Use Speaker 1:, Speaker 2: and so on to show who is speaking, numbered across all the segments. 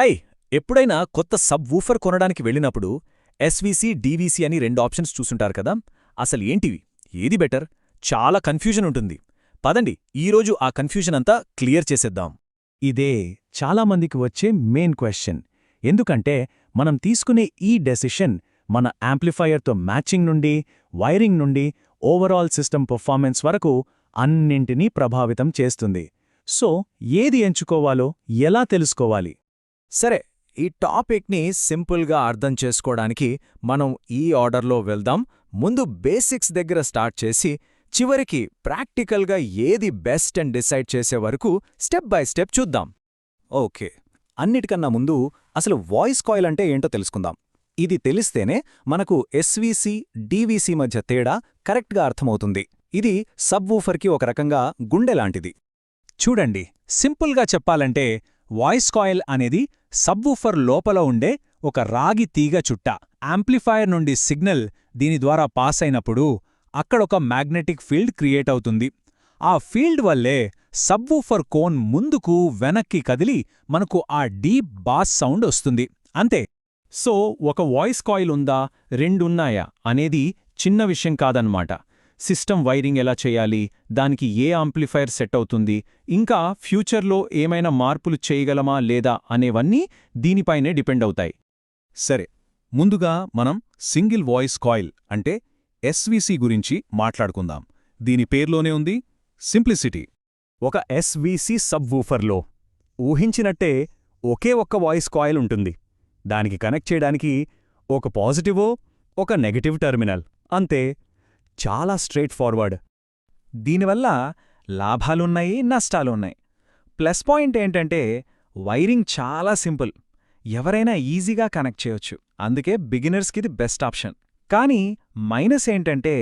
Speaker 1: I ఎప్పుడైనా కొత్త sub woofer కొనడానికి వెళ్ళినప్పుడు ఎస్వీసీ డీవీసీ అని రెండు ఆప్షన్స్ చూసుంటారు కదా? అసలు ఏంటివి? ఏది బెటర్? చాలా కన్ఫ్యూజన్ ఉంటుంది. పదండి ఈరోజు ఆ కన్ఫ్యూజన్ అంతా క్లియర్ చేసేద్దాం.
Speaker 2: ఇదే చాలామందికి వచ్చే మెయిన్ క్వశ్చన్. ఎందుకంటే మనం తీసుకునే ఈ డెసిషన్ మన యాంప్లిఫైయర్తో మ్యాచింగ్ నుండి వైరింగ్ నుండి ఓవరాల్ సిస్టమ్ పర్ఫార్మెన్స్ వరకు అన్నింటినీ ప్రభావితం చేస్తుంది. సో ఏది ఎంచుకోవాలో ఎలా తెలుసుకోవాలి?
Speaker 1: సరే ఈ టాపిక్ని సింపుల్గా అర్థం చేసుకోవడానికి మనం ఈ ఆర్డర్లో వెళ్దాం. ముందు బేసిక్స్ దగ్గర స్టార్ట్ చేసి చివరికి ప్రాక్టికల్గా ఏది బెస్ట్ అండ్ డిసైడ్ చేసే వరకు స్టెప్ బై స్టెప్ చూద్దాం. ఓకే అన్నిటికన్నా ముందు అసలు వాయిస్ కాయిల్ అంటే ఏంటో తెలుసుకుందాం. ఇది తెలిస్తేనే మనకు ఎస్వీసీ డీవీసీ మధ్య తేడా కరెక్ట్గా అర్థమవుతుంది. ఇది సబ్వూఫర్కి ఒక రకంగా గుండె లాంటిది.
Speaker 2: చూడండి సింపుల్గా చెప్పాలంటే వాయిస్ కాయిల్ అనేది సబ్వూఫర్ లోపల ఉండే ఒక రాగి తీగ చుట్ట. యాంప్లిఫైయర్ నుండి సిగ్నల్ దీని ద్వారా పాస్ అయినప్పుడు అక్కడొక మ్యాగ్నెటిక్ ఫీల్డ్ క్రియేట్ అవుతుంది. ఆ ఫీల్డ్ వల్లే సబ్వూఫర్ కోన్ ముందుకు వెనక్కి కదిలి మనకు ఆ డీప్ బాస్ సౌండ్ వస్తుంది. అంతే. సో ఒక వాయిస్ కాయిల్ ఉందా? రెండున్నాయా? అనేది చిన్న విషయం కాదన్నమాట సిస్టమ్ వైరింగ్ ఎలా చేయాలి దానికి ఏ ఆంప్లిఫైర్ సెట్ అవుతుంది ఇంకా ఫ్యూచర్లో ఏమైనా మార్పులు చేయగలమా లేదా అనేవన్నీ దీనిపైనే డిపెండ్ అవుతాయి.
Speaker 3: సరే ముందుగా మనం సింగిల్ వాయిస్ కాయిల్ అంటే ఎస్వీసీ గురించి మాట్లాడుకుందాం. దీని పేర్లోనే ఉంది సింప్లిసిటీ.
Speaker 2: ఒక ఎస్వీసీ సబ్వూఫర్లో ఊహించినట్టే ఒకే ఒక్క వాయిస్ కాయిల్ ఉంటుంది. దానికి కనెక్ట్ చేయడానికి ఒక పాజిటివో ఒక నెగటివ్ టెర్మినల్ అంతే. చాలా స్ట్రేట్ ఫార్వర్డ్. దీనివల్ల లాభాలున్నాయి నష్టాలున్నాయి. ప్లస్ పాయింట్ ఏంటంటే వైరింగ్ చాలా సింపుల్. ఎవరైనా ఈజీగా కనెక్ట్ చేయొచ్చు. అందుకే బిగినర్స్కి ఇది బెస్ట్ ఆప్షన్. కానీ మైనస్ ఏంటంటే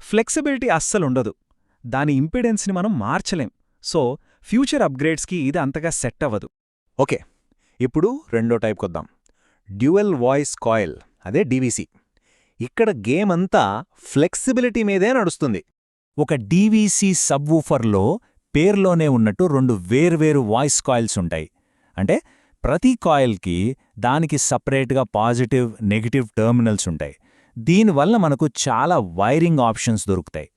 Speaker 2: ఫ్లెక్సిబిలిటీ అస్సలుండదు దాని ఇంపిడెన్స్ని మనం మార్చలేం. సో ఫ్యూచర్ అప్గ్రేడ్స్కి ఇది అంతగా సెట్ అవ్వదు.
Speaker 1: ఓకే. ఇప్పుడు రెండో టైప్ కొద్దాం డ్యూయల్ వాయిస్ కాయిల్ అదే డీవీసీ ఇక్కడ గేమ్ అంతా ఫ్లెక్సిబిలిటీ మీదే నడుస్తుంది.
Speaker 2: ఒక డీవీసీ సబ్వూఫర్లో పేర్లోనే ఉన్నట్టు రెండు వేర్వేరు వాయిస్ కాయిల్స్ ఉంటాయి. అంటే ప్రతి కాయిల్కి దానికి సపరేట్గా పాజిటివ్ నెగటివ్ టెర్మినల్స్ ఉంటాయి. దీనివల్ల మనకు చాలా వైరింగ్ ఆప్షన్స్ దొరుకుతాయి.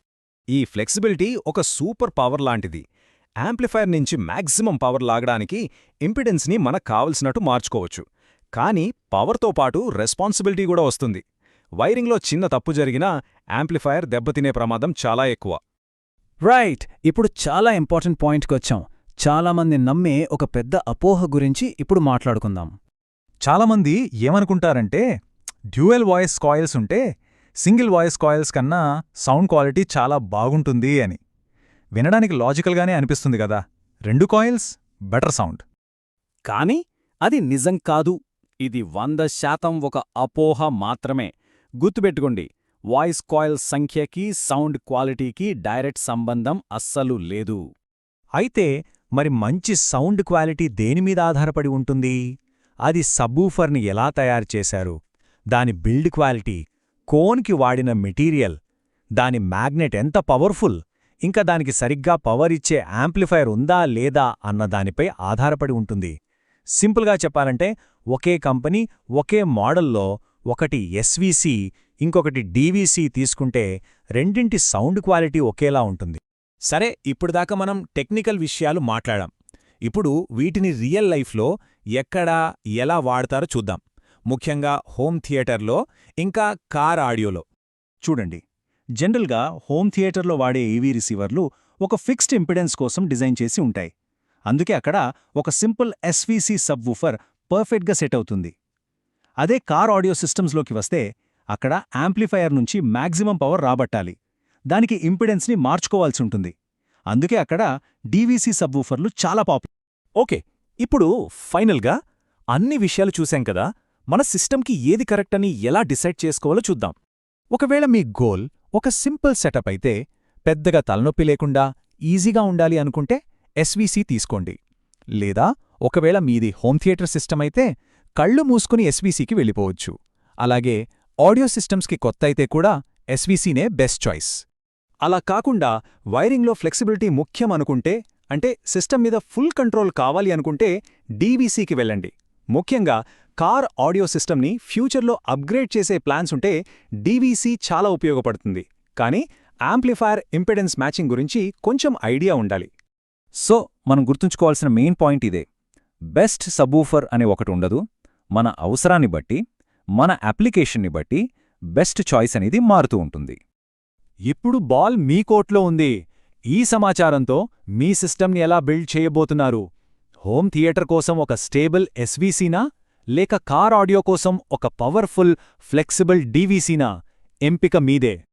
Speaker 1: ఈ ఫ్లెక్సిబిలిటీ ఒక సూపర్ పవర్ లాంటిది. యాంప్లిఫైర్ నుంచి మ్యాక్సిమం పవర్ లాగడానికి ఇంపిడెన్స్ని మనకు కావలసినట్టు మార్చుకోవచ్చు. కానీ పవర్తో పాటు రెస్పాన్సిబిలిటీ కూడా వస్తుంది. వైరింగ్లో చిన్న తప్పు జరిగినా యాంప్లిఫైయర్ దెబ్బతినే ప్రమాదం చాలా ఎక్కువ.
Speaker 4: రైట్ ఇప్పుడు చాలా ఇంపార్టెంట్ పాయింట్కొచ్చాం చాలామంది నమ్మే ఒక పెద్ద అపోహ గురించి ఇప్పుడు మాట్లాడుకుందాం.
Speaker 2: చాలామంది ఏమనుకుంటారంటే డ్యూయల్ వాయిస్ కాయిల్స్ ఉంటే సింగిల్ వాయిస్ కాయిల్స్ కన్నా సౌండ్ క్వాలిటీ చాలా బాగుంటుంది అని. వినడానికి లాజికల్గానే అనిపిస్తుంది కదా. రెండు కాయిల్స్ బెటర్ సౌండ్.
Speaker 4: కానీ అది నిజం కాదు. ఇది వంద శాతం ఒక అపోహ మాత్రమే. గుర్తుపెట్టుకోండి వాయిస్ కాయిల్ సంఖ్యకి సౌండ్ క్వాలిటీకి డైరెక్ట్ సంబంధం అస్సలు లేదు.
Speaker 2: అయితే మరి మంచి సౌండ్ క్వాలిటీ దేనిమీద ఆధారపడి ఉంటుంది? అది సబ్బూఫర్ని ఎలా తయారు చేశారు? దాని బిల్డ్ క్వాలిటీ కోన్కి వాడిన మెటీరియల్ దాని మ్యాగ్నెట్ ఎంత పవర్ఫుల్ ఇంకా దానికి సరిగ్గా పవర్ ఇచ్చే యాంప్లిఫైర్ ఉందా లేదా అన్న దానిపై ఆధారపడి ఉంటుంది. సింపుల్గా చెప్పాలంటే ఒకే కంపెనీ ఒకే మోడల్లో ఒకటి ఎస్వీసీ ఇంకొకటి డీవీసీ తీసుకుంటే రెండింటి సౌండ్ క్వాలిటీ ఒకేలా ఉంటుంది.
Speaker 1: సరే ఇప్పుడుదాకా మనం టెక్నికల్ విషయాలు మాట్లాడాం. ఇప్పుడు వీటిని రియల్ లైఫ్లో ఎక్కడా ఎలా వాడతారో చూద్దాం. ముఖ్యంగా హోమ్ థియేటర్లో ఇంకా కార్ ఆడియోలో.
Speaker 2: చూడండి జనరల్గా హోమ్ థియేటర్లో వాడే ఈవీ రిసీవర్లు ఒక ఫిక్స్డ్ ఇంపిడెన్స్ కోసం డిజైన్ చేసి ఉంటాయి. అందుకే అక్కడ ఒక సింపుల్ ఎస్వీసీ సబ్వూఫర్ పర్ఫెక్ట్గా సెట్ అవుతుంది. అదే కార్ ఆడియో సిస్టమ్స్లోకి వస్తే అక్కడ యాంప్లిఫైయర్ నుంచి మ్యాక్సిమం పవర్ రాబట్టాలి. దానికి ఇంపిడెన్స్ని మార్చుకోవాల్సి ఉంటుంది. అందుకే అక్కడ డీవీసీ సబ్వూఫర్లు చాలా పాపులర్
Speaker 1: ఓకే ఇప్పుడు ఫైనల్గా అన్ని విషయాలు చూశాం కదా మన సిస్టమ్కి ఏది కరెక్ట్ అని ఎలా డిసైడ్ చేసుకోవాలో చూద్దాం. ఒకవేళ మీ గోల్ ఒక సింపుల్ సెటప్ అయితే పెద్దగా తలనొప్పి లేకుండా ఈజీగా ఉండాలి అనుకుంటే ఎస్వీసీ తీసుకోండి. లేదా ఒకవేళ మీది హోమ్ థియేటర్ సిస్టమ్ అయితే కళ్ళు మూసుకుని ఎస్వీసీకి వెళ్ళిపోవచ్చు. అలాగే ఆడియో సిస్టమ్స్కి కొత్త అయితే కూడా ఎస్వీసీనే బెస్ట్ చాయిస్. అలా కాకుండా వైరింగ్లో ఫ్లెక్సిబిలిటీ ముఖ్యం అనుకుంటే అంటే సిస్టమ్ మీద ఫుల్ కంట్రోల్ కావాలి అనుకుంటే డీవీసీకి వెళ్ళండి. ముఖ్యంగా కార్ ఆడియో సిస్టమ్ని ఫ్యూచర్లో అప్గ్రేడ్ చేసే ప్లాన్స్ ఉంటే డీవీసీ చాలా ఉపయోగపడుతుంది. కానీ యాంప్లిఫైర్ ఇంపెడెన్స్ మ్యాచింగ్ గురించి కొంచెం ఐడియా ఉండాలి.
Speaker 2: సో మనం గుర్తుంచుకోవాల్సిన మెయిన్ పాయింట్ ఇదే. బెస్ట్ సబూఫర్ అనే ఒకటి ఉండదు. మన అవసరాన్ని బట్టి మన అప్లికేషన్ని బట్టి బెస్ట్ చాయిస్ అనేది మారుతూ ఉంటుంది.
Speaker 1: ఇప్పుడు బాల్ మీ కోట్లో ఉంది. ఈ సమాచారంతో మీ సిస్టమ్ని ఎలా బిల్డ్ చేయబోతున్నారు? హోమ్ థియేటర్ కోసం ఒక స్టేబుల్ ఎస్వీసీనా? లేక కార్ ఆడియో కోసం ఒక పవర్ఫుల్ ఫ్లెక్సిబుల్ డీవీసీనా? ఎంపిక మీదే.